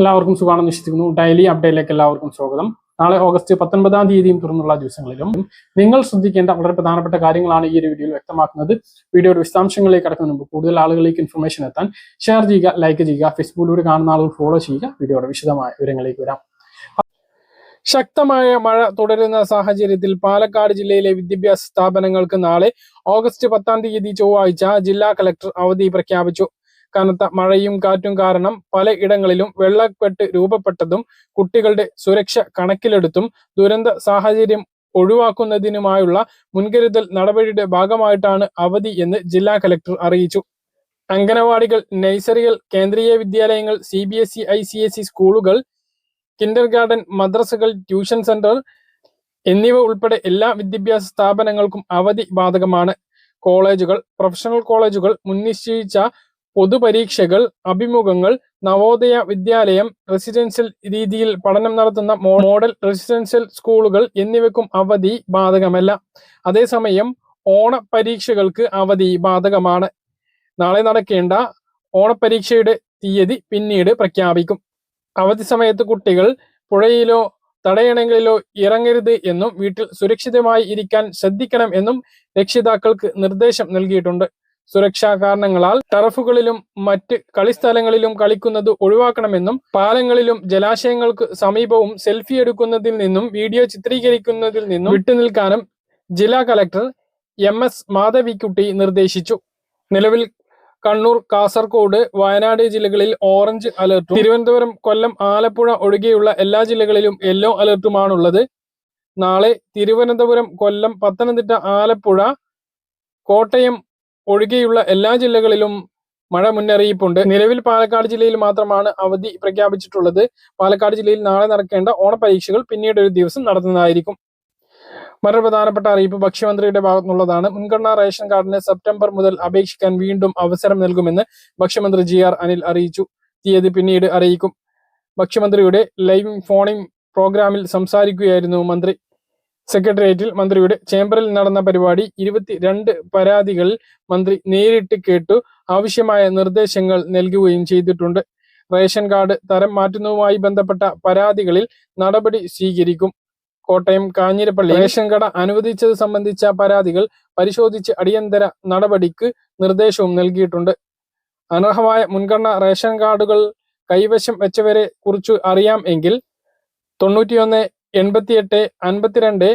എല്ലാവർക്കും സുഖമാണെന്ന് വിശ്വസിക്കുന്നു. ഡെയിലി അപ്ഡേറ്റിലേക്ക് എല്ലാവർക്കും സ്വാഗതം. നാളെ ഓഗസ്റ്റ് പത്തൊൻപതാം തീയതിയും തുടർന്നുള്ള ദിവസങ്ങളിലും നിങ്ങൾ ശ്രദ്ധിക്കേണ്ട വളരെ പ്രധാനപ്പെട്ട കാര്യങ്ങളാണ് ഈ ഒരു വീഡിയോയിൽ വ്യക്തമാക്കുന്നത്. വീഡിയോയുടെ വിശദാംശങ്ങളിലേക്ക് കടക്കുന്നതിന് മുമ്പ് കൂടുതൽ ആളുകളിലേക്ക് ഇൻഫർമേഷൻ എത്താൻ ഷെയർ ചെയ്യുക ലൈക്ക് ചെയ്യുക ഫേസ്ബുക്കിലൂടെ കാണുന്ന ആളുകൾ ഫോളോ ചെയ്യുക. വീഡിയോയുടെ വിശദമായ വിവരങ്ങളിലേക്ക് വരാം. ശക്തമായ മഴ തുടരുന്ന സാഹചര്യത്തിൽ പാലക്കാട് ജില്ലയിലെ വിദ്യാഭ്യാസ സ്ഥാപനങ്ങൾക്ക് നാളെ ഓഗസ്റ്റ് പത്താം തീയതി ചൊവ്വാഴ്ച ജില്ലാ കലക്ടർ അവധി പ്രഖ്യാപിച്ചു. കനത്ത മഴയും കാറ്റും കാരണം പലയിടങ്ങളിലും വെള്ളക്കെട്ട് രൂപപ്പെട്ടതും കുട്ടികളുടെ സുരക്ഷ കണക്കിലെടുത്തും ദുരന്ത സാഹചര്യം ഒഴിവാക്കുന്നതിനുമായുള്ള മുൻകരുതൽ നടപടിയുടെ ഭാഗമായിട്ടാണ് അവധി എന്ന് ജില്ലാ കലക്ടർ അറിയിച്ചു. അംഗനവാടികൾ നഴ്സറികൾ കേന്ദ്രീയ വിദ്യാലയങ്ങൾ C B S E I C S E സ്കൂളുകൾ കിൻഡർ ഗാർഡൻ മദ്രസകൾ ട്യൂഷൻ സെന്റർ എന്നിവ ഉൾപ്പെടെ എല്ലാ വിദ്യാഭ്യാസ സ്ഥാപനങ്ങൾക്കും അവധി ബാധകമാണ്. കോളേജുകൾ പ്രൊഫഷണൽ കോളേജുകൾ മുൻനിശ്ചയിച്ച പൊതുപരീക്ഷകൾ അഭിമുഖങ്ങൾ നവോദയ വിദ്യാലയം റെസിഡൻഷ്യൽ രീതിയിൽ പഠനം നടത്തുന്ന മോഡൽ റെസിഡൻഷ്യൽ സ്കൂളുകൾ എന്നിവയ്ക്കും അവധി ബാധകമല്ല. അതേസമയം ഓണപരീക്ഷകൾക്ക് അവധി ബാധകമാണ്. നാളെ നടക്കേണ്ട ഓണപരീക്ഷയുടെ തീയതി പിന്നീട് പ്രഖ്യാപിക്കും. അവധി സമയത്ത് കുട്ടികൾ പുഴയിലോ തടയണങ്ങളിലോ ഇറങ്ങരുത് എന്നും വീട്ടിൽ സുരക്ഷിതമായി ഇരിക്കാൻ ശ്രദ്ധിക്കണം എന്നും രക്ഷിതാക്കൾക്ക് നിർദ്ദേശം നൽകിയിട്ടുണ്ട്. സുരക്ഷാ കാരണങ്ങളാൽ ടറഫുകളിലും മറ്റ് കളിസ്ഥലങ്ങളിലും കളിക്കുന്നത് ഒഴിവാക്കണമെന്നും പാലങ്ങളിലും ജലാശയങ്ങൾക്ക് സമീപവും സെൽഫി എടുക്കുന്നതിൽ നിന്നും വീഡിയോ ചിത്രീകരിക്കുന്നതിൽ നിന്നും വിട്ടുനിൽക്കാനും ജില്ലാ കലക്ടർ എം എസ് മാധവിക്കുട്ടി നിർദ്ദേശിച്ചു. നിലവിൽ കണ്ണൂർ കാസർഗോഡ് വയനാട് ജില്ലകളിൽ ഓറഞ്ച് അലർട്ടും തിരുവനന്തപുരം കൊല്ലം ആലപ്പുഴ ഒഴികെയുള്ള എല്ലാ ജില്ലകളിലും യെല്ലോ അലർട്ടുമാണുള്ളത്. നാളെ തിരുവനന്തപുരം കൊല്ലം പത്തനംതിട്ട ആലപ്പുഴ കോട്ടയം ഒഴികെയുള്ള എല്ലാ ജില്ലകളിലും മഴ മുന്നറിയിപ്പുണ്ട്. നിലവിൽ പാലക്കാട് ജില്ലയിൽ മാത്രമാണ് അവധി പ്രഖ്യാപിച്ചിട്ടുള്ളത്. പാലക്കാട് ജില്ലയിൽ നാളെ നടക്കേണ്ട ഓണപരീക്ഷകൾ പിന്നീട് ഒരു ദിവസം നടത്തുന്നതായിരിക്കും. മറ്റൊരു പ്രധാനപ്പെട്ട അറിയിപ്പ് ഭക്ഷ്യമന്ത്രിയുടെ ഭാഗത്തുനിന്നുള്ളതാണ്. മുൻഗണനാ റേഷൻ കാർഡിന് സെപ്റ്റംബർ മുതൽ അപേക്ഷിക്കാൻ വീണ്ടും അവസരം നൽകുമെന്ന് ഭക്ഷ്യമന്ത്രി ജി ആർ അനിൽ അറിയിച്ചു. തീയതി പിന്നീട് അറിയിക്കും. ഭക്ഷ്യമന്ത്രിയുടെ ലൈവ് ഫോണിംഗ് പ്രോഗ്രാമിൽ സംസാരിക്കുകയായിരുന്നു മന്ത്രി. സെക്രട്ടേറിയറ്റിൽ മന്ത്രിയുടെ ചേംബറിൽ നടന്ന പരിപാടി ഇരുപത്തിരണ്ട് പരാതികൾ മന്ത്രി നേരിട്ട് കേട്ടു. ആവശ്യമായ നിർദ്ദേശങ്ങൾ നൽകുകയും ചെയ്തിട്ടുണ്ട്. റേഷൻ കാർഡ് തരം മാറ്റുന്നതുമായി ബന്ധപ്പെട്ട പരാതികളിൽ നടപടി സ്വീകരിക്കും. കോട്ടയം കാഞ്ഞിരപ്പള്ളി റേഷൻ കട അനുവദിച്ചത് സംബന്ധിച്ച പരാതികൾ പരിശോധിച്ച് അടിയന്തര നടപടിക്ക് നിർദ്ദേശവും നൽകിയിട്ടുണ്ട്. അനർഹമായ മുൻഗണന റേഷൻ കാർഡുകൾ കൈവശം വെച്ചവരെ കുറിച്ച് അറിയാം എങ്കിൽ തൊണ്ണൂറ്റിയൊന്ന് എൺപത്തിയെട്ട് അൻപത്തിരണ്ട്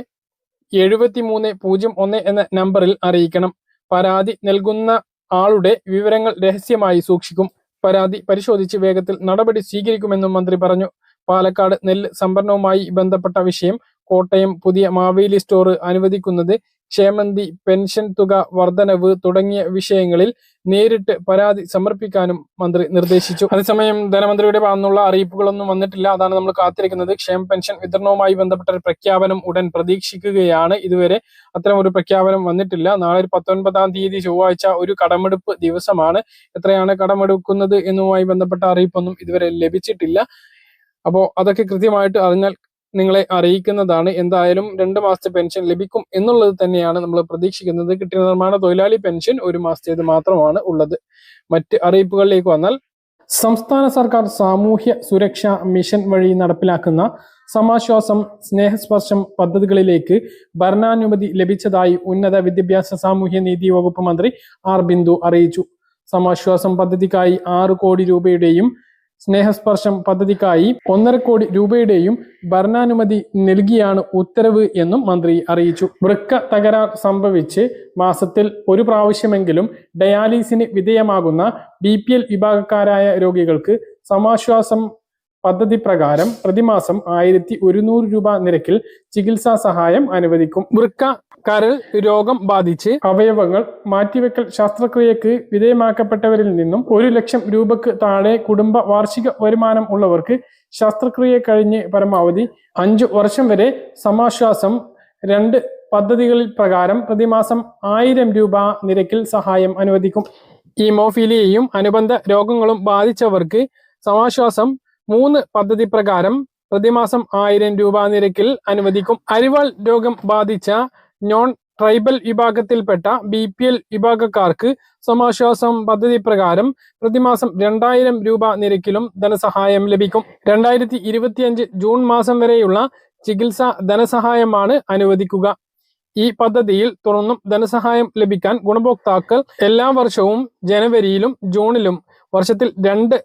എഴുപത്തിമൂന്ന് പൂജ്യം ഒന്ന് എന്ന നമ്പറിൽ അറിയിക്കണം. പരാതി നൽകുന്ന ആളുടെ വിവരങ്ങൾ രഹസ്യമായി സൂക്ഷിക്കും. പരാതി പരിശോധിച്ച് വേഗത്തിൽ നടപടി സ്വീകരിക്കുമെന്നും മന്ത്രി പറഞ്ഞു. പാലക്കാട് നെല്ല് സംഭരണവുമായി ബന്ധപ്പെട്ട വിഷയം കോട്ടയം പുതിയ മാവേലി സ്റ്റോർ അനുവദിക്കുന്നത് ക്ഷേമന്തി പെൻഷൻ തുക വർധനവ് തുടങ്ങിയ വിഷയങ്ങളിൽ നേരിട്ട് പരാതി സമർപ്പിക്കാനും മന്ത്രി നിർദ്ദേശിച്ചു. അതേസമയം ധനമന്ത്രിയുടെ ഭാഗത്തുനിന്നുള്ള അറിയിപ്പുകളൊന്നും വന്നിട്ടില്ല. അതാണ് നമ്മൾ കാത്തിരിക്കുന്നത്. ക്ഷേമ പെൻഷൻ വിതരണവുമായി ബന്ധപ്പെട്ട ഒരു പ്രഖ്യാപനം ഉടൻ പ്രതീക്ഷിക്കുകയാണ്. ഇതുവരെ അത്തരം ഒരു പ്രഖ്യാപനം വന്നിട്ടില്ല. നാളെ ഒരു പത്തൊൻപതാം തീയതി ചൊവ്വാഴ്ച ഒരു കടമെടുപ്പ് ദിവസമാണ്. എത്രയാണ് കടമെടുക്കുന്നത് എന്നുമായി ബന്ധപ്പെട്ട അറിയിപ്പൊന്നും ഇതുവരെ ലഭിച്ചിട്ടില്ല. അപ്പോൾ അതൊക്കെ കൃത്യമായിട്ട് അറിഞ്ഞാൽ നിങ്ങളെ അറിയിക്കുന്നതാണ്. എന്തായാലും രണ്ട് മാസത്തെ പെൻഷൻ ലഭിക്കും എന്നുള്ളത് തന്നെയാണ് നമ്മൾ പ്രതീക്ഷിക്കുന്നത്. കിട്ടിയ നിർമ്മാണ തൊഴിലാളി പെൻഷൻ ഒരു മാസത്തേത് മാത്രമാണ് ഉള്ളത്. മറ്റ് അറിയിപ്പുകളിലേക്ക് വന്നാൽ സംസ്ഥാന സർക്കാർ സാമൂഹ്യ സുരക്ഷാ മിഷൻ വഴി നടപ്പിലാക്കുന്ന സമാശ്വാസം സ്നേഹസ്പർശം പദ്ധതികളിലേക്ക് ഭരണാനുമതി ലഭിച്ചതായി ഉന്നത വിദ്യാഭ്യാസ സാമൂഹ്യ നീതി വകുപ്പ് മന്ത്രി ആർ ബിന്ദു അറിയിച്ചു. സമാശ്വാസം പദ്ധതിക്കായി ആറ് കോടി രൂപയുടെയും സ്നേഹസ്പർശം പദ്ധതിക്കായി ഒന്നര കോടി രൂപയുടെയും ഭരണാനുമതി നൽകിയാണ് ഉത്തരവ് എന്നും മന്ത്രി അറിയിച്ചു. വൃക്ക തകരാർ സംഭവിച്ച് മാസത്തിൽ ഒരു പ്രാവശ്യമെങ്കിലും ഡയാലിസിന് വിധേയമാകുന്ന ബി വിഭാഗക്കാരായ രോഗികൾക്ക് സമാശ്വാസം പദ്ധതി പ്രകാരം പ്രതിമാസം ആയിരത്തി ഒരുന്നൂറ് രൂപ നിരക്കിൽ ചികിത്സാ സഹായം അനുവദിക്കും. വൃക്ക കരൾ രോഗം ബാധിച്ച് അവയവങ്ങൾ മാറ്റിവെക്കൽ ശസ്ത്രക്രിയക്ക് വിധേയമാക്കപ്പെട്ടവരിൽ നിന്നും ഒരു ലക്ഷം രൂപക്ക് താഴെ കുടുംബ വാർഷിക വരുമാനം ഉള്ളവർക്ക് ശസ്ത്രക്രിയ കഴിഞ്ഞ് പരമാവധി അഞ്ചു വർഷം വരെ സമാശ്വാസം രണ്ട് പദ്ധതികളിൽ പ്രകാരം പ്രതിമാസം ആയിരം രൂപ നിരക്കിൽ സഹായം അനുവദിക്കും. ഹീമോഫീലിയയും അനുബന്ധ രോഗങ്ങളും ബാധിച്ചവർക്ക് സമാശ്വാസം മൂന്ന് പദ്ധതി പ്രകാരം പ്രതിമാസം ആയിരം രൂപ നിരക്കിൽ അനുവദിക്കും. അരിവാൾ രോഗം ബാധിച്ച നോൺ ട്രൈബൽ വിഭാഗത്തിൽപ്പെട്ട ബി പി എൽ വിഭാഗക്കാർക്ക് സമാശ്വാസം പദ്ധതി പ്രകാരം പ്രതിമാസം രണ്ടായിരം രൂപ നിരക്കിലും ധനസഹായം ലഭിക്കും. രണ്ടായിരത്തി ഇരുപത്തിയഞ്ച് ജൂൺ മാസം വരെയുള്ള ചികിത്സാ ധനസഹായമാണ് അനുവദിക്കുക. ഈ പദ്ധതിയിൽ തുടർന്നും ധനസഹായം ലഭിക്കാൻ ഗുണഭോക്താക്കൾ എല്ലാ വർഷവും ജനുവരിയിലും ജൂണിലും വർഷത്തിൽ രണ്ട്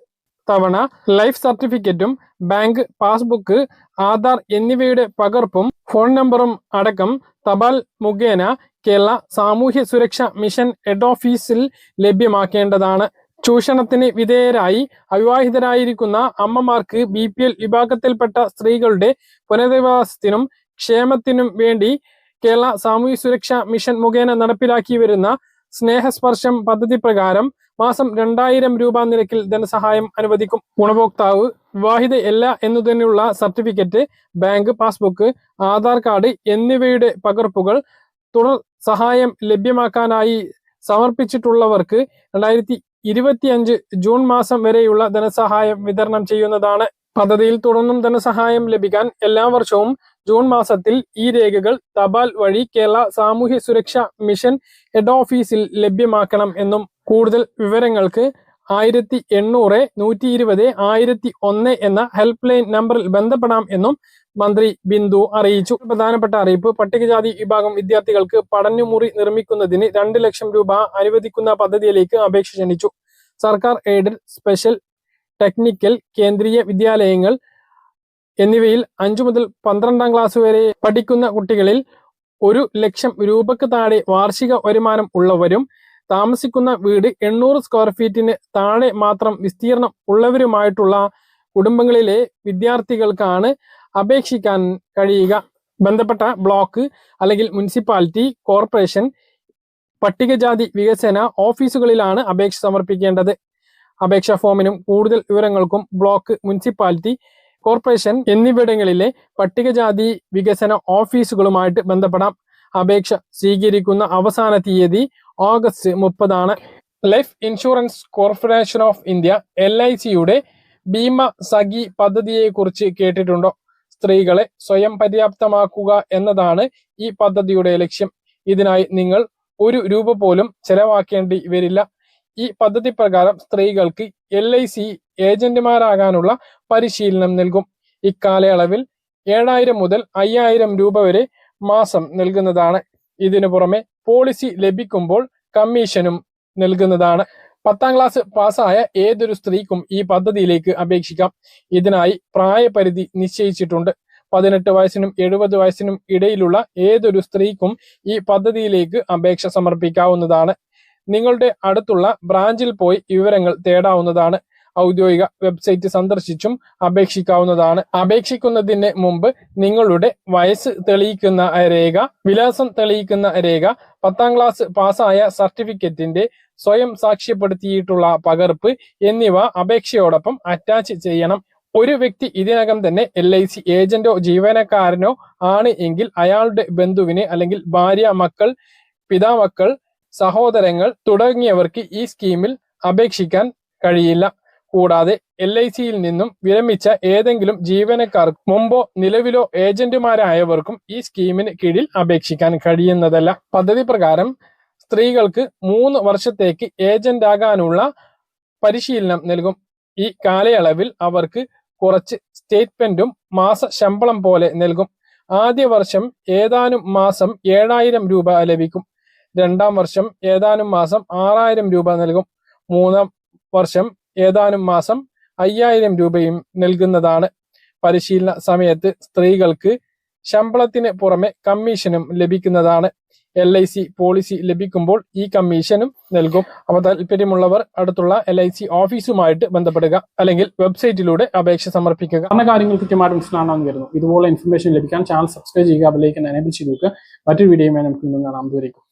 തവണ ലൈഫ് സർട്ടിഫിക്കറ്റും ബാങ്ക് പാസ്ബുക്ക് ആധാർ എന്നിവയുടെ പകർപ്പും ഫോൺ നമ്പറും അടക്കം തപാൽ മുഖേന കേരള സാമൂഹ്യ സുരക്ഷ മിഷൻ ഹെഡ് ഓഫീസിൽ ലഭ്യമാക്കേണ്ടതാണ്. ചൂഷണത്തിന് വിധേയരായി അവിവാഹിതരായിരിക്കുന്ന അമ്മമാർക്ക് ബി പി എൽ വിഭാഗത്തിൽപ്പെട്ട സ്ത്രീകളുടെ പുനരധിവാസത്തിനും ക്ഷേമത്തിനും വേണ്ടി കേരള സാമൂഹ്യ സുരക്ഷാ മിഷൻ മുഖേന നടപ്പിലാക്കി വരുന്ന സ്നേഹസ്പർശം പദ്ധതി പ്രകാരം മാസം രണ്ടായിരം രൂപ നിരക്കിൽ ധനസഹായം അനുവദിക്കും ഗുണഭോക്താവ്. വിവാഹിതയല്ല എന്നു തന്നെയുള്ള certificate bank passbook Aadhaar card എന്നിവയുടെ പകർപ്പുകൾ തുടർ സഹായം ലഭ്യമാക്കാനായി സമർപ്പിച്ചിട്ടുള്ളവർക്ക് രണ്ടായിരത്തി ഇരുപത്തിയഞ്ച് ജൂൺ മാസം വരെയുള്ള ധനസഹായം വിതരണം ചെയ്യുന്നതാണ് പദ്ധതിയിൽ തുടർന്നും ധനസഹായം ലഭിക്കാൻ എല്ലാ വർഷവും ജൂൺ മാസത്തിൽ ഈ രേഖകൾ തപാൽ വഴി കേരള സാമൂഹ്യ സുരക്ഷാ മിഷൻ ഹെഡ് ഓഫീസിൽ ലഭ്യമാക്കണം എന്നും കൂടുതൽ വിവരങ്ങൾക്ക് ആയിരത്തി എണ്ണൂറ് നൂറ്റി ഇരുപത് ആയിരത്തി ഒന്ന് എന്ന ഹെൽപ്പ് ലൈൻ നമ്പറിൽ ബന്ധപ്പെടാം എന്നും മന്ത്രി ബിന്ദു അറിയിച്ചു. പ്രധാനപ്പെട്ട അറിയിപ്പ് പട്ടികജാതി വിഭാഗം വിദ്യാർത്ഥികൾക്ക് പഠനമുറി നിർമ്മിക്കുന്നതിന് രണ്ട് ലക്ഷം രൂപ അനുവദിക്കുന്ന പദ്ധതിയിലേക്ക് അപേക്ഷ ക്ഷണിച്ചു. സർക്കാർ എയ്ഡഡ് സ്പെഷ്യൽ ടെക്നിക്കൽ കേന്ദ്രീയ വിദ്യാലയങ്ങൾ എന്നിവയിൽ അഞ്ചു മുതൽ പന്ത്രണ്ടാം ക്ലാസ് വരെ പഠിക്കുന്ന കുട്ടികളിൽ ഒരു ലക്ഷം രൂപക്ക് താഴെ വാർഷിക വരുമാനം ഉള്ളവരും താമസിക്കുന്ന വീട് എണ്ണൂറ് സ്ക്വയർ ഫീറ്റിന് താഴെ മാത്രം വിസ്തീർണം ഉള്ളവരുമായിട്ടുള്ള കുടുംബങ്ങളിലെ വിദ്യാർത്ഥികൾക്കാണ് അപേക്ഷിക്കാൻ കഴിയുക. ബന്ധപ്പെട്ട ബ്ലോക്ക് അല്ലെങ്കിൽ മുനിസിപ്പാലിറ്റി കോർപ്പറേഷൻ പട്ടികജാതി വികസന ഓഫീസുകളിലാണ് അപേക്ഷ സമർപ്പിക്കേണ്ടത്. അപേക്ഷാ ഫോമിനും കൂടുതൽ വിവരങ്ങൾക്കും ബ്ലോക്ക് മുനിസിപ്പാലിറ്റി കോർപ്പറേഷൻ എന്നിവിടങ്ങളിലെ പട്ടികജാതി വികസന ഓഫീസുകളുമായിട്ട് ബന്ധപ്പെടാം. അപേക്ഷ സ്വീകരിക്കുന്ന അവസാന തീയതി ഓഗസ്റ്റ് മുപ്പതാണ്. Life insurance corporation of India L I സിയുടെ ഭീമ സഖി പദ്ധതിയെക്കുറിച്ച് കേട്ടിട്ടുണ്ടോ? സ്ത്രീകളെ സ്വയം പര്യാപ്തമാക്കുക എന്നതാണ് ഈ പദ്ധതിയുടെ ലക്ഷ്യം. ഇതിനായി നിങ്ങൾ ഒരു രൂപ പോലും ചെലവാക്കേണ്ടി വരില്ല. ഈ പദ്ധതി പ്രകാരം സ്ത്രീകൾക്ക് എൽ ഐ സി ഏജന്റുമാരാകാനുള്ള പരിശീലനം നൽകും. ഇക്കാലയളവിൽ ഏഴായിരം മുതൽ അയ്യായിരം രൂപ വരെ മാസം നൽകുന്നതാണ്. ഇതിനു പുറമെ പോളിസി ലഭിക്കുമ്പോൾ കമ്മീഷനും നൽകുന്നതാണ്. പത്താം ക്ലാസ് പാസ്സായ ഏതൊരു സ്ത്രീക്കും ഈ പദ്ധതിയിലേക്ക് അപേക്ഷിക്കാം. ഇതിനായി പ്രായപരിധി നിശ്ചയിച്ചിട്ടുണ്ട്. പതിനെട്ട് വയസ്സിനും എഴുപത് വയസ്സിനും ഇടയിലുള്ള ഏതൊരു സ്ത്രീക്കും ഈ പദ്ധതിയിലേക്ക് അപേക്ഷ സമർപ്പിക്കാവുന്നതാണ്. നിങ്ങളുടെ അടുത്തുള്ള ബ്രാഞ്ചിൽ പോയി വിവരങ്ങൾ തേടാവുന്നതാണ്. ഔദ്യോഗിക വെബ്സൈറ്റ് സന്ദർശിച്ചും അപേക്ഷിക്കാവുന്നതാണ്. അപേക്ഷിക്കുന്നതിന് മുമ്പ് നിങ്ങളുടെ വയസ്സ് തെളിയിക്കുന്ന രേഖ വിലാസം തെളിയിക്കുന്ന രേഖ പത്താം ക്ലാസ് പാസ്സായ സർട്ടിഫിക്കറ്റിന്റെ സ്വയം സാക്ഷ്യപ്പെടുത്തിയിട്ടുള്ള പകർപ്പ് എന്നിവ അപേക്ഷയോടൊപ്പം അറ്റാച്ച് ചെയ്യണം. ഒരു വ്യക്തി ഇതിനകം തന്നെ എൽ ഐ സി ഏജന്റോ ജീവനക്കാരനോ ആണ് എങ്കിൽ അയാളുടെ ബന്ധുവിന് അല്ലെങ്കിൽ ഭാര്യ മക്കൾ പിതാമക്കൾ സഹോദരങ്ങൾ തുടങ്ങിയവർക്ക് ഈ സ്കീമിൽ അപേക്ഷിക്കാൻ കഴിയില്ല. കൂടാതെ എൽ ഐ സിയിൽ നിന്നും വിരമിച്ച ഏതെങ്കിലും ജീവനക്കാർക്ക് മുമ്പോ നിലവിലോ ഏജന്റുമാരായവർക്കും ഈ സ്കീമിന് കീഴിൽ അപേക്ഷിക്കാൻ കഴിയുന്നതല്ല. പദ്ധതി പ്രകാരം സ്ത്രീകൾക്ക് മൂന്ന് വർഷത്തേക്ക് ഏജന്റ് ആകാനുള്ള പരിശീലനം നൽകും. ഈ കാലയളവിൽ അവർക്ക് കുറച്ച് സ്റ്റേറ്റ്മെന്റും മാസ ശമ്പളം പോലെ നൽകും. ആദ്യ വർഷം ഏതാനും മാസം ഏഴായിരം രൂപ ലഭിക്കും. രണ്ടാം വർഷം ഏതാനും മാസം ആറായിരം രൂപ നൽകും. മൂന്നാം വർഷം ഏതാനും മാസം അയ്യായിരം രൂപയും നൽകുന്നതാണ്. പരിശീലന സമയത്ത് സ്ത്രീകൾക്ക് ശമ്പളത്തിന് പുറമെ കമ്മീഷനും ലഭിക്കുന്നതാണ്. എൽ ഐ സി പോളിസി ലഭിക്കുമ്പോൾ ഈ കമ്മീഷനും നൽകും. അപ്പൊ താല്പര്യമുള്ളവർ അടുത്തുള്ള എൽ ഐ സി ഓഫീസുമായിട്ട് ബന്ധപ്പെടുക അല്ലെങ്കിൽ വെബ്സൈറ്റിലൂടെ അപേക്ഷ സമർപ്പിക്കുക. പറഞ്ഞ കാര്യങ്ങൾ കൃത്യമായിട്ട് മനസ്സിലാണെന്ന് വരുന്നു ഇതുപോലെ ഇൻഫർമേഷൻ ലഭിക്കാൻ ചാനൽ സബ്സ്ക്രൈബ് ചെയ്യുക അതിലേക്ക് എനേബിൾ ചെയ്ത് നോക്കുക മറ്റൊരു വീഡിയോയുമായി നമുക്ക് കാണാം. ദൂരേക്കും